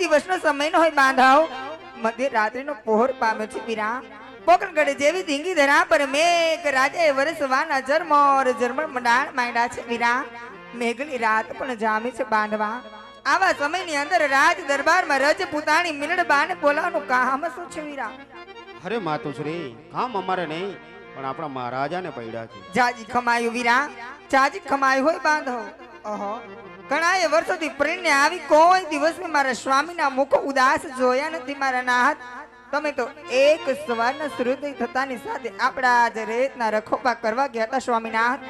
દિવસનો સમય ન હોય બાંધાવ. મધ્ય રાત્રિનો પહોર પામે છે વીરા પોકરગઢ જેવી ધીંગી ધરા પર મેઘ રાજાએ વરસવાના જરમોર જરમર મંડાણ માંડ્યા છે વીરા મેઘની રાત પણ જામી છે બાંધવા. આવા સમયની અંદર રાજ દરબારમાં રજ પુતાણી મિનડ બાને બોલાવવાનું કામ શું છે વીરા અરે માતુશ્રી કામ અમારે નહીં પણ આપણા મહારાજાને પડ્યા છે. જાજી ખમાયું વીરા જાજી ખમાયું હોય બાંધો. ઓહો ઘણાએ વર્ષોથી પ્રેરણે આવી કોઈ દિવસ મેં મારા સ્વામીના મુખ ઉદાસ જોયા નથી મારા નાહત તમે તો એક સવારના સૂર્યોદય થતાની સાથે આપણા જ રેતના રખોપા કરવા ગયા હતા સ્વામીનાથ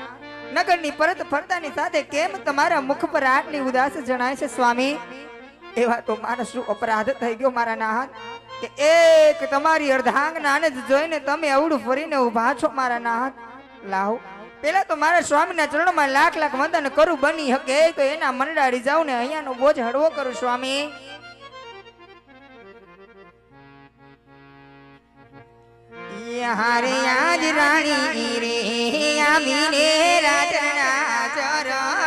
નગરની પરત ફરતાની સાથે કેમ તમારા મુખ પર આટલી ઉદાસ જણાય છે સ્વામી? એવા તો મારો શું અપરાધ થઈ ગયો મારા નાહત કે એક તમારી અર્ધાંગનાને જ જોઈને તમે અવડું ફરીને ઊભા છો મારા નાહત લાવ પેલા તો મારા સ્વામીના ચરણમાં લાખ લાખ વંદન કરું બની શકે તો એના મંડાળી જાઉં ને અહીંયાનો બોજ હળવો કરું સ્વામી. હારે આજ રાણી રે આવીને રાજના ચરણે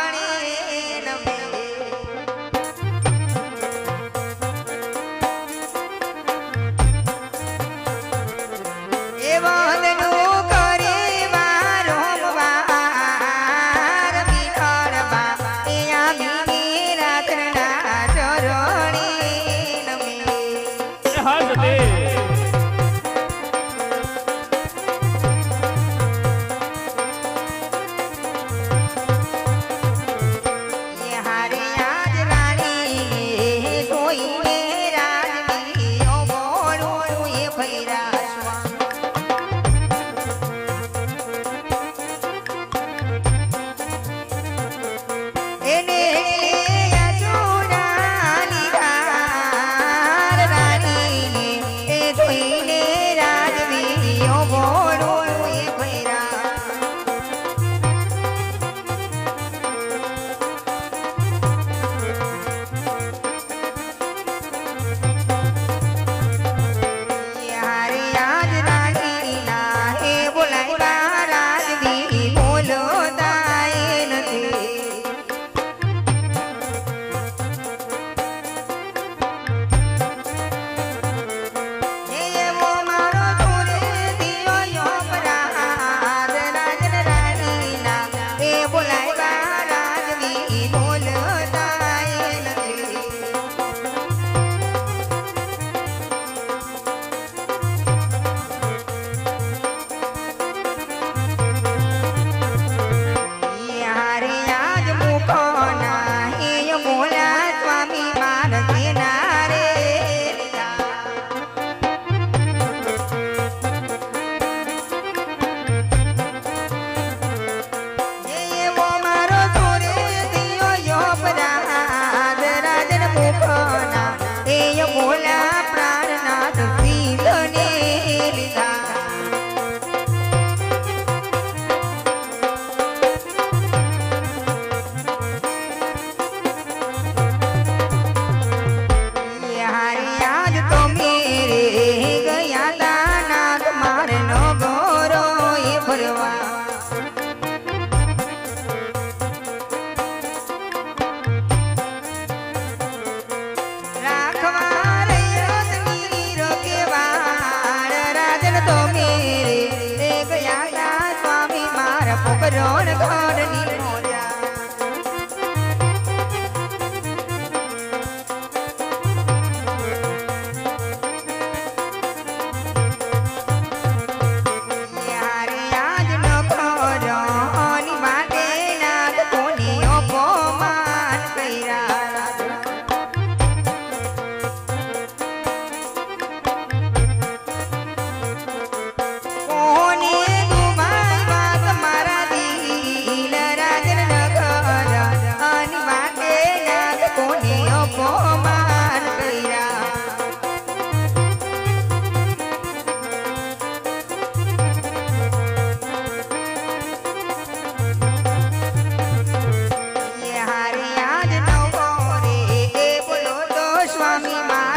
mommy, mommy.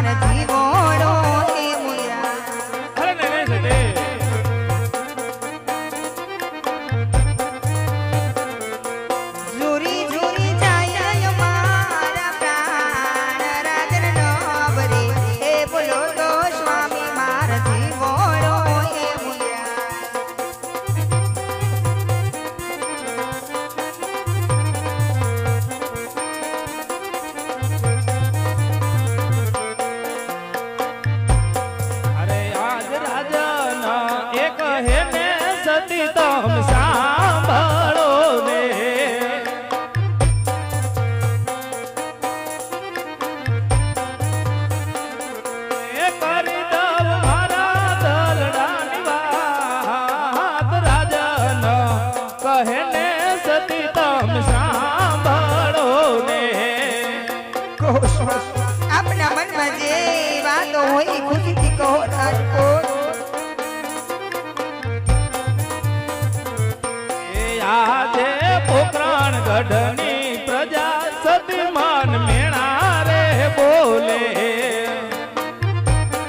આજે પોકરાણ ગઢની પ્રજા સદમાન મેણા રે બોલે.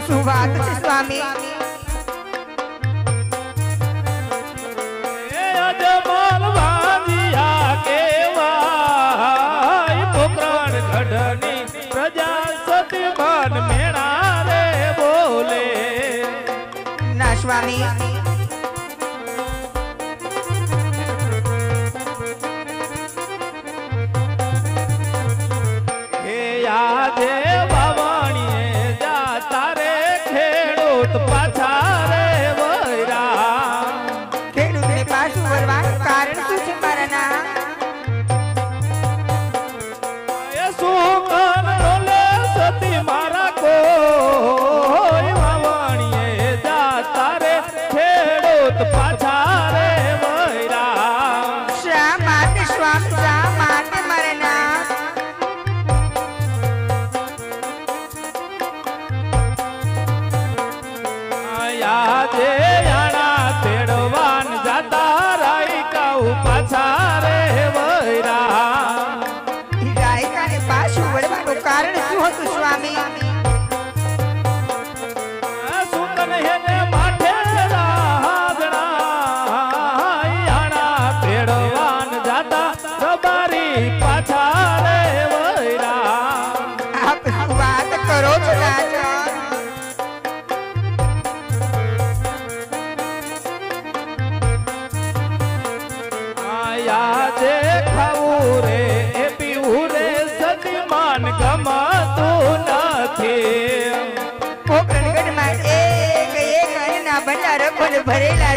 શું સ્વામી? ભરેલા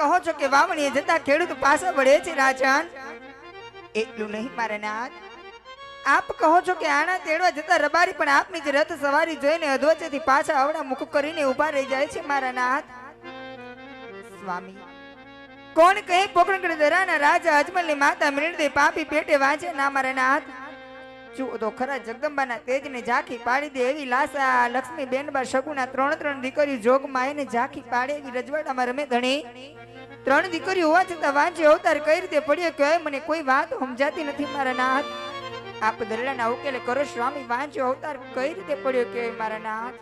કહો છો કે વાવણીએ જતા ખેડૂત પાછા વળે છે રાજન? એટલું નહીં મારે નાથ. આપ કહો છો કે આણા તેડવા જતા રબારી પણ આપની જ રથ સવારી જોઈને અધવચેથી પાછા અવડા મુખ કરીને ઊભા રહી જાય છે મારા નાથ. સ્વામી, કોણ કહે પોકરણ દરાના રાજા અજમલની માતા મૃણદે પાપી પેટે વાંચે? ના મારા નાથ. જુઓ તો ખરા જગદંબાના તેજને ઝાંખી પાડી દે એવી લાસા લક્ષ્મી બેનબા શકુના ત્રણ ત્રણ દીકરીઓ જોગમાં એને ઝાંખી પાડે એવી રજવાડામાં રમે ધણી. ત્રણ દીકરીઓ હોવા છતાં વાંચે અવતાર કઈ રીતે પડ્યો કે મને કોઈ વાત સમજાતી નથી મારા નાથ. આપ દરડાના ઉકેલે કરો સ્વામી વાંચો અવતાર કઈ રીતે પડ્યો કે મારા નાથ?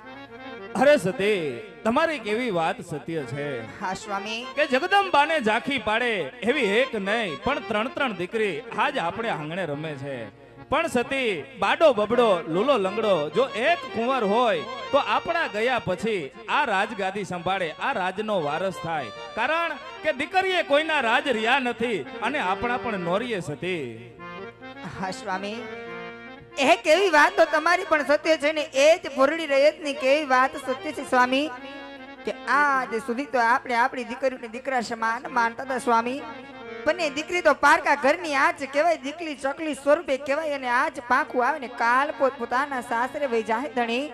અરે સતી તમારી કેવી વાત સત્ય છે. હા સ્વામી. કે જગદંબાને ઝાંખી પાડે એવી એક નહીં પણ ત્રણ ત્રણ દીકરી આજ આપણે આંગણે રમે છે. પણ સતી, બાડો બબડો, લૂલો લંગડો, જો એક કુંવર હોય, તો આપણા ગયા પછી આ રાજગાદી સંભાળે, આ રાજનો વારસ થાય. કારણ કે દીકરીએ કોઈના રાજ રહ્યા નથી અને આપણા પણ નોરીએ સતી. હા, સ્વામી. એ કેવી વાત તો તમારી પણ સત્ય છે ને, એ જ ભોરડી રયતની કેવી વાત સત્ય છે, સ્વામી. કે આજ સુધી તો આપણે આપણી દીકરીઓને દીકરા સમાન માનતા હતા, સ્વામી. પણ દીકરી તો પારકા ઘરની આજ કહેવાય, દીકરી ચકલી સ્વરૂપે કહેવાય અને આજ પાંખું આવે ને કાલ પોત પોતાના સાસરે વહી જાય ધણી.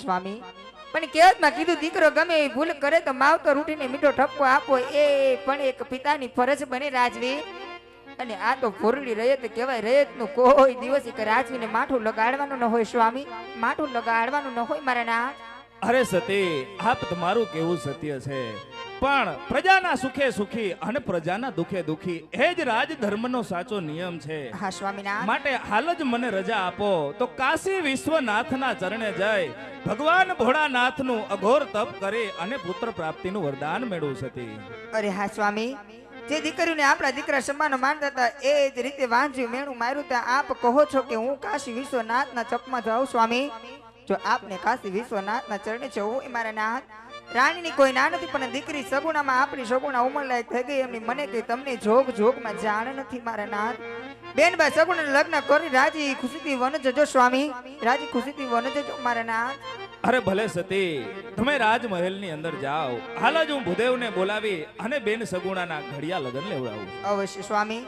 સ્વામી પણ કહેવતમાં કીધું, દીકરો ગમે એ ભૂલ કરે તો માવતર ઉઠીને મીઠો ઠપકો આપો, એ પણ એક પિતાની ફરજ બને રાજવી. અને આ તો ફોરડી રયત કહેવાય, રયતનું કોઈ દિવસ એક રાજવીને માઠું લગાડવાનું ન હોય, સ્વામી. માઠું લગાડવાનું ન હોય મારા ના અરે સતી, આપ તમારું કેવું સત્ય છે? પણ પ્રજાના સુખે સુખી અને પ્રજાના દુખે દુખી એ જ રાજધર્મનો સાચો નિયમ છે. હા સ્વામીનાથ માટે હાલ જ મને રજા આપો તો કાશી વિશ્વનાથના ચરણે જઈ ભગવાન ભોળાનાથનું અઘોર તપ કરી અને પુત્ર પ્રાપ્તિનું વરદાન મેળવું સતી અરે હા સ્વામી. જે દીકરીઓને આપણા દીકરા સમાન માનતા હતા એ જ રીતે વાંચ્યું મેણું માર્યું ત્યાં આપ કહો છો કે હું કાશી વિશ્વનાથના ચપમાં જાઉં સ્વામી? જો આપને કાશી વિશ્વનાથના ચરણે જવું એ મારા નાથ રાણીની કોઈ ના નથી પણ દીકરી સગુણામાં આપણી સગુણા ઉંમરલાયક થઈ ગઈ એમની મને કે તમને જોગ જોગમાં જાણ નથી મારા નાથ. બેનબા સગુણ લગ્ન કરી રાજી ખુશીથી વન જજો સ્વામી. રાજી ખુશીથી વન જજો મારા નાથ. અરે ભલે સતી તમે રાજમહેલની અંદર જાઓ. હાલ જ હું ભૂદેવને બોલાવી અને બેન સગુણાના ઘડિયા લગ્ન લેવડાવું અવશ્ય સ્વામી.